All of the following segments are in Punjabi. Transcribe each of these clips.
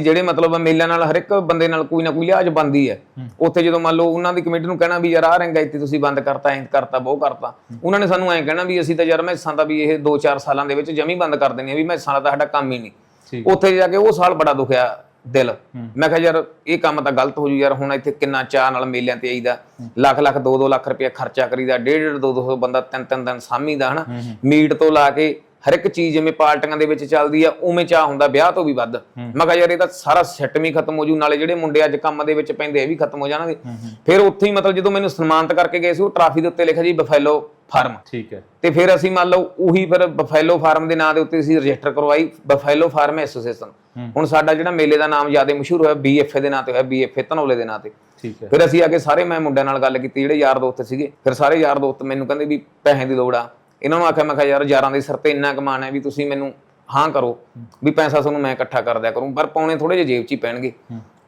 ਜਿਹੜੇ ਮਤਲਬ ਮੇਲਿਆਂ ਨਾਲ ਹਰ ਇੱਕ ਬੰਦੇ ਨਾਲ ਕੋਈ ਨਾ ਕੋਈ ਲਿਹਾਜ਼ ਬੰਦੀ ਹੈ। ਉੱਥੇ ਜਦੋਂ ਮੰਨ ਲਓ ਉਹਨਾਂ ਦੀ ਕਮੇਟੀ ਨੂੰ ਕਹਿਣਾ ਵੀ ਯਾਰ ਆਹ ਰੰਗਾ ਇੱਥੇ ਤੁਸੀਂ ਬੰਦ ਕਰਤਾ ਐਂ ਕਰਤਾ ਬਹੁ ਕਰਤਾ। ਉਹਨਾਂ ਨੇ ਸਾਨੂੰ ਐਂ ਕਹਿਣਾ ਵੀ ਅਸੀਂ ਤਾਂ ਯਾਰ ਮੈਸਾਂ ਦਾ ਵੀ ਇਹ 2-4 ਸਾਲਾਂ ਦੇ ਵਿੱਚ ਜਮੀ ਬੰਦ ਕਰ ਦੇਣੀ ਆ ਵੀ ਮੈਸਾਂ ਦਾ ਤਾਂ ਸਾਡਾ ਕੰਮ ਹੀ ਨਹੀਂ। ਉੱਥੇ ਜਾ ਕੇ ਉਹ ਸਾਲ ਬੜਾ ਦੁਖਿਆ ਦਿਲ। ਮੈਂ ਕਿਹਾ ਯਾਰ ਇਹ ਕੰਮ ਤਾਂ ਗਲਤ ਹੋ ਜੂ ਯਾਰ ਹੁਣ ਇੱਥੇ ਕਿੰਨਾ ਚਾਹ ਨਾਲ ਮੇਲਿਆਂ ਤੇ ਆਈਦਾ। ਲੱਖ ਲੱਖ 2-2 ਲੱਖ ਰੁਪਏ ਖਰਚਾ ਕਰੀਦਾ ਡੇਢ ਡੇਢ 2-200 ਬੰਦਾ ਤਿੰਨ ਤਿੰਨ ਦਿਨ ਸਾਮੀਦਾ ਹਨਾ। ਮੀਟ ਤੋਂ ਲਾ ਕੇ ਹਰ ਇੱਕ ਚੀਜ਼ ਜਿਵੇਂ ਪਾਰਟੀਆਂ ਦੇ ਵਿੱਚ ਚੱਲਦੀ ਆ ਉਵੇਂ ਚਾਹ ਹੁੰਦਾ ਵਿਆਹ ਤੋਂ ਵੀ ਵੱਧ। ਮੈਂ ਕਿਹਾ ਯਾਰ ਇਹ ਤਾਂ ਸਾਰਾ ਸਿਸਟਮ ਹੀ ਖਤਮ ਹੋ ਜੂ ਨਾਲੇ ਜਿਹੜੇ ਮੁੰਡੇ ਅੱਜ ਕੰਮ ਦੇ ਵਿੱਚ ਪੈਂਦੇ ਇਹ ਵੀ ਖਤਮ ਹੋ ਜਾਣਗੇ। ਫਿਰ ਉੱਥੇ ਹੀ ਮਤਲਬ ਜਦੋਂ ਮੈਨੂੰ ਸਨਮਾਨਿਤ ਕਰਕੇ ਗਏ ਸੀ ਉਹ ਟਰਾਫੀ ਦੇ ਉੱਤੇ ਲਿਖਿਆ ਜੀ ਬਫੈਲੋ ਫਾਰਮ ਠੀਕ ਹੈ। ਤੇ ਫਿਰ ਅਸੀਂ ਮੰਨ ਲਓ ਉਹੀ ਫਿਰ ਬਫੈਲੋ ਫਾਰਮ ਦੇ ਨਾਂ ਦੇ ਉੱਤੇ ਅਸੀਂ ਰਜਿਸਟਰ ਕਰਵਾਈ ਬਫੈਲੋ ਫਾਰਮ ਐਸੋਸੀਏਸ਼ਨ ਹੁਣ ਸਾਡਾ ਜਿਹੜਾ ਮੇਲੇ ਦਾ ਨਾਮ ਜ਼ਿਆਦਾ ਮਸ਼ਹੂਰ ਹੋਇਆ ਬੀਐਫਏ ਦੇ ਨਾਂ ਤੇ ਹੋਇਆ ਬੀਐਫਏ ਧਨੌਲੇ ਦੇ ਨਾਂ ਤੇ। ਠੀਕ ਹੈ। ਫਿਰ ਅਸੀਂ ਆ ਕੇ ਸਾਰੇ ਮੈਂ ਮੁੰਡਿਆਂ ਨਾਲ ਗੱਲ ਕੀਤੀ ਜਿਹੜੇ ਯਾਰ ਦੋਸਤ ਸੀਗੇ ਫਿਰ ਸਾਰੇ ਯਾਰ ਦੋਸਤ ਮੈਨੂੰ ਕਹਿੰਦੇ ਵੀ ਪੈਸੇ ਦੀ ਲੋੜ ਆ ਇਹਨਾਂ ਨੂੰ ਆਖਿਆ, ਮੈਂ ਕਿਹਾ, ਯਾਰ, ਯਾਰਾਂ ਦੇ ਸਿਰ ਤੇ ਇੰਨਾ ਕਮਾਨ ਹੈ ਵੀ ਤੁਸੀਂ ਮੈਨੂੰ ਹਾਂ ਕਰੋ ਵੀ ਪੈਸਾ ਤੁਹਾਨੂੰ ਮੈਂ ਇਕੱਠਾ ਕਰ ਦਿਆ ਕਰੂੰ। ਪਰ ਪੌਣੇ ਥੋੜੇ ਜਿਹੇ ਜੇਬ 'ਚ ਹੀ ਪੈਣਗੇ।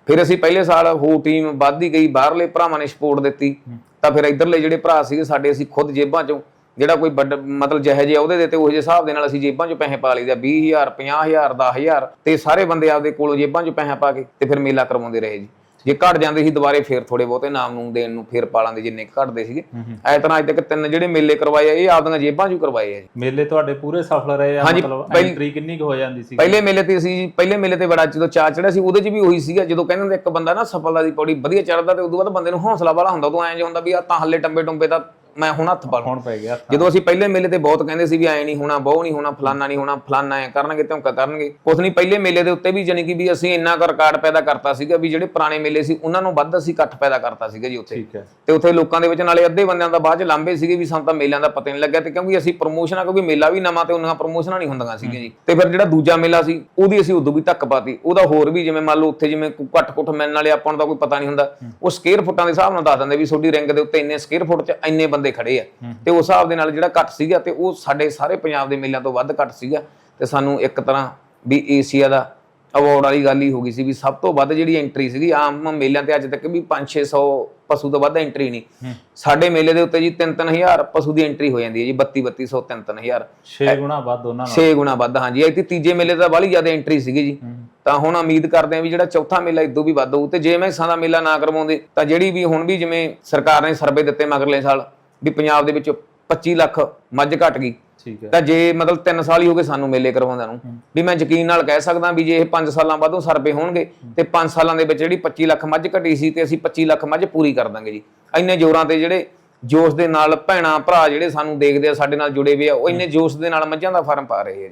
ਫਿਰ ਅਸੀਂ ਪਹਿਲੇ ਸਾਲ ਹੋ ਟੀਮ ਵੱਧਦੀ ਗਈ, ਬਾਹਰਲੇ ਭਰਾਵਾਂ ਨੇ ਸਪੋਰਟ ਦਿੱਤੀ। ਤਾਂ ਫਿਰ ਇਧਰਲੇ ਜਿਹੜੇ ਭਰਾ ਸੀਗੇ, ਸਾਡੇ ਅਸੀਂ ਖੁਦ ਜੇਬਾਂ 'ਚੋਂ ਜਿਹੜਾ ਕੋਈ ਵੱਡ ਮਤਲਬ ਜਿਹੇ ਜਿਹੇ ਉਹਦੇ ਦੇ ਤੇ ਉਹ ਜਿਹੇ ਹਿਸਾਬ ਦੇ ਨਾਲ ਅਸੀਂ ਜੇਬਾਂ 'ਚੋਂ ਪੈਸੇ ਪਾ ਲਈਦਾ 20000 50000 10000 ਤੇ ਸਾਰੇ ਬੰਦੇ ਆਪਦੇ ਕੋਲੋਂ ਜੇਬਾਂ 'ਚੋਂ ਪੈਸੇ ਪਾ ਕੇ ਤੇ ਫਿਰ ਮੇਲਾ ਕਰਵਾਉਂਦੇ ਰਹੇ ਜੀ। ਜੇ ਘਟ ਜਾਂਦੇ ਸੀ ਦੁਬਾਰੇ ਫੇਰ ਥੋੜੇ ਬਹੁਤੇ ਨਾਮ ਨੂੰ ਦੇਣ ਨੂੰ ਫੇਰ ਪਾਲਾਂ ਦੇ ਜਿੰਨੇ ਘਟਦੇ ਸੀਗੇ। ਐ ਤਰ੍ਹਾਂ ਅੱਜ ਤੱਕ ਤਿੰਨ ਜਿਹੜੇ ਮੇਲੇ ਕਰਵਾਏ ਆ ਇਹ ਆਪਦੀਆਂ ਜੇਬਾਂ 'ਚੋਂ ਕਰਵਾਏ ਆ ਜੀ। ਮੇਲੇ ਤੁਹਾਡੇ ਪੂਰੇ ਸਫਲ ਰਹੇ ਆ ਮਤਲਬ ਐਂਟਰੀ ਕਿੰਨੀ ਕੁ ਹੋ ਜਾਂਦੀ ਸੀ ਪਹਿਲੇ ਮੇਲੇ ਤੇ ਅਸੀਂ ਪਹਿਲੇ ਮੇਲੇ ਤੇ ਬੜਾ ਜਦੋਂ ਚਾਅ ਚੜਿਆ ਸੀ ਉਹਦੇ 'ਚ ਵੀ ਉਹੀ ਸੀਗਾ ਜਦੋਂ ਕਹਿੰਦੇ ਹੁੰਦੇ ਇੱਕ ਬੰਦਾ ਨਾ ਸਫਲਤਾ ਦੀ ਪੌੜੀ ਵਧੀਆ ਚੜਦਾ ਤੇ ਉਦੋਂ ਬਾਅਦ ਬੰਦੇ ਨੂੰ ਹੌਸਲਾ ਵਾਲਾ ਹੁੰਦਾ ਉਦੋਂ ਐਂ ਜਿਹਾ ਹੁੰਦਾ ਵੀ ਆ ਤਾਂ ਹੱਲੇ ਟੰਬੇ ਟੰਬੇ ਤਾਂ ਮੈਂ ਹੁਣ ਹੱਥ ਪਾ ਹੁਣ ਪੈ ਗਿਆ ਜਦੋਂ ਅਸੀਂ ਪਹਿਲੇ ਮੇਲੇ ਤੇ ਬਹੁਤ ਕਹਿੰਦੇ ਸੀ ਵੀ ਐ ਨਹੀਂ ਹੋਣਾ ਬਹੁ ਨਹੀਂ ਹੋਣਾ ਫਲਾਨਾ ਨਹੀਂ ਹੋਣਾ ਫਲਾਨਾ ਐ ਕਰਨਗੇ ਧੌਂਕਾ ਕਰਨਗੇ। ਕੁਛ ਨਹੀਂ ਪਹਿਲੇ ਮੇਲੇ ਦੇ ਉੱਤੇ ਵੀ ਜਾਨੀ ਕਿ ਵੀ ਅਸੀਂ ਇੰਨਾ ਕੁ ਰਿਕਾਰਡ ਪੈਦਾ ਕਰਤਾ ਸੀਗਾ ਵੀ ਜਿਹੜੇ ਪੁਰਾਣੇ ਮੇਲੇ ਸੀ ਉਹਨਾਂ ਨੂੰ ਵੱਧ ਅਸੀਂ ਇਕੱਠ ਪੈਦਾ ਕਰਤਾ ਸੀਗਾ ਜੀ ਉੱਥੇ। ਠੀਕ ਹੈ। ਤੇ ਉੱਥੇ ਲੋਕਾਂ ਦੇ ਵਿੱਚ ਨਾਲੇ ਅੱਧੇ ਬੰਦਿਆਂ ਦਾ ਬਾਅਦ ਚ ਲਾਂਬੇ ਸੀਗੇ ਵੀ ਸਾਨੂੰ ਤਾਂ ਮੇਲਿਆਂ ਦਾ ਪਤਾ ਹੀ ਨਹੀਂ ਲੱਗਿਆ ਤੇ ਕਿਉਂਕਿ ਅਸੀਂ ਪ੍ਰੋਮੋਸ਼ਨਾਂ ਕਿਉਂਕਿ ਮੇਲਾ ਵੀ ਨਵਾਂ ਤੇ ਉਹਨਾਂ ਪ੍ਰੋਮੋਸ਼ਨਾਂ ਨਹੀਂ ਹੁੰਦੀਆਂ ਸੀਗੀਆਂ ਜੀ। ਤੇ ਫਿਰ ਜਿਹੜਾ ਦੂਜਾ ਮੇਲਾ ਸੀ ਉਹਦੀ ਅਸੀਂ ਉਦੋਂ ਵੀ ਧੱਕ ਪਾਤੀ। ਉਹਦਾ ਹੋਰ ਵੀ ਜਿਵੇਂ ਮੰਨ ਲਓ ਉੱਥੇ ਜਿਵੇਂ ਘੱਟ ਕੁੱਟ ਮਿਲਣ ਵਾਲੇ ਆਪਾਂ ਨੂੰ ਤਾਂ ਕੋਈ ਪਤਾ ਨਹੀਂ ਹੁੰਦਾ। ਉਹ ਸਕੁਅਰ ਫੁੱਟਾਂ ਦੇ ਹਿਸਾਬ ਨਾਲ ਦੱਸ ਦਿੰਦੇ ਵੀ ਤੁਹਾਡੀ ਰਿੰਗ ਦੇ ਉੱਤੇ ਇੰਨੇ ਸਕੁਅਰ ਫੁੱਟ 'ਚ ਇੰਨੇ ਬੰਦੇ ਖੜੇ ਆ। ਤੇ ਉਸ ਹਿਸਾਬ ਦੇ ਨਾਲ ਜਿਹੜਾ ਘੱਟ ਸੀਗਾ ਤੇ ਉਹ ਸਾਡੇ ਸਾਰੇ ਪੰਜਾਬ ਦੇ ਮੇਲਿਆਂ ਤੋਂ ਵੱਧ ਘੱਟ ਸੀਗਾ। ਤੇ ਸਾਨੂੰ ਇੱਕ ਤਰ੍ਹਾਂ ਵੀ ਏਸ਼ੀਆ ਦਾ ਅਵਾਰਡ ਵਾਲੀ ਗੱਲ ਹੀ ਹੋ ਗਈ ਸੀ ਵੀ ਸਭ ਤੋਂ ਵੱਧ ਜਿਹੜੀ ਐਂਟਰੀ ਸੀਗੀ ਆਮ ਮੇਲਿਆਂ ਤੇ ਅੱਜ ਤੱਕ ਵੀ 5-600 ਪਸ਼ੂ ਤੋਂ ਵੱਧ ਐਂਟਰੀ ਨਹੀਂ। ਸਾਡੇ ਮੇਲੇ ਦੇ ਉੱਤੇ ਜੀ 3-3000 ਪਸ਼ੂ ਦੀ ਐਂਟਰੀ ਹੋ ਜਾਂਦੀ ਹੈ ਜੀ 32-3200 3-3000 6 ਗੁਣਾ ਵੱਧ ਉਹਨਾਂ ਨਾਲ। 6 ਗੁਣਾ ਵੱਧ ਹਾਂਜੀ। ਇੱਥੇ ਤੀਜੇ ਮੇਲੇ ਦਾ ਬਾਹਲੀ ਜ਼ਿਆਦਾ ਐਂਟਰੀ ਸੀਗੀ ਜੀ। ਤਾਂ ਹੁਣ ਉਮੀਦ ਕਰਦੇ ਹਾਂ ਵੀ ਜਿਹੜਾ ਚੌਥਾ ਮੇਲਾ ਇਦੋਂ ਵੀ ਵੱਧ ਹੋਊ। ਤੇ ਜੇ ਮੈਸਾਂ ਦਾ ਮੇਲਾ ਨਾ ਕਰਵਾਉਂਦੇ ਤਾਂ ਜਿਹੜੀ ਵੀ ਹੁਣ ਵੀ ਜਿਵੇਂ ਸਰਕਾਰ ਨੇ ਸਰਵੇ ਦਿੱਤੇ ਮਗਰਲੇ ਸਾਲ ਵੀ ਪੰਜਾਬ ਦੇ ਵਿੱਚ 25 ਲੱਖ ਮੱਝ ਘਟ ਗਈ। ਠੀਕ ਹੈ। ਤਾਂ ਜੇ ਮਤਲਬ 3 ਸਾਲ ਹੀ ਹੋ ਗਏ ਸਾਨੂੰ ਮੇਲੇ ਕਰਵਾਉਂਦਿਆਂ ਨੂੰ ਵੀ ਮੈਂ ਯਕੀਨ ਨਾਲ ਕਹਿ ਸਕਦਾ ਵੀ ਜੇ ਇਹ 5 ਸਾਲਾਂ ਬਾਅਦੋਂ ਸਰਵੇ ਹੋਣਗੇ ਤੇ 5 ਸਾਲਾਂ ਦੇ ਵਿੱਚ ਜਿਹੜੀ 25 ਲੱਖ ਮੱਝ ਘਟੀ ਸੀ ਤੇ ਅਸੀਂ 25 ਲੱਖ ਮੱਝ ਪੂਰੀ ਕਰ ਦਾਂਗੇ ਜੀ। ਇੰਨੇ ਜ਼ੋਰਾਂ ਤੇ ਜਿਹੜੇ ਜੋਸ਼ ਦੇ ਨਾਲ ਭੈਣਾ ਭਰਾ ਜਿਹੜੇ ਸਾਨੂੰ ਦੇਖਦੇ ਆ ਸਾਡੇ ਨਾਲ ਜੁੜੇ ਹੋਏ ਆ ਉਹ ਇੰਨੇ ਜੋਸ਼ ਦੇ ਨਾਲ ਮੱਝਾਂ ਦਾ ਫਾਰਮ ਪਾ ਰਹੇ ਆ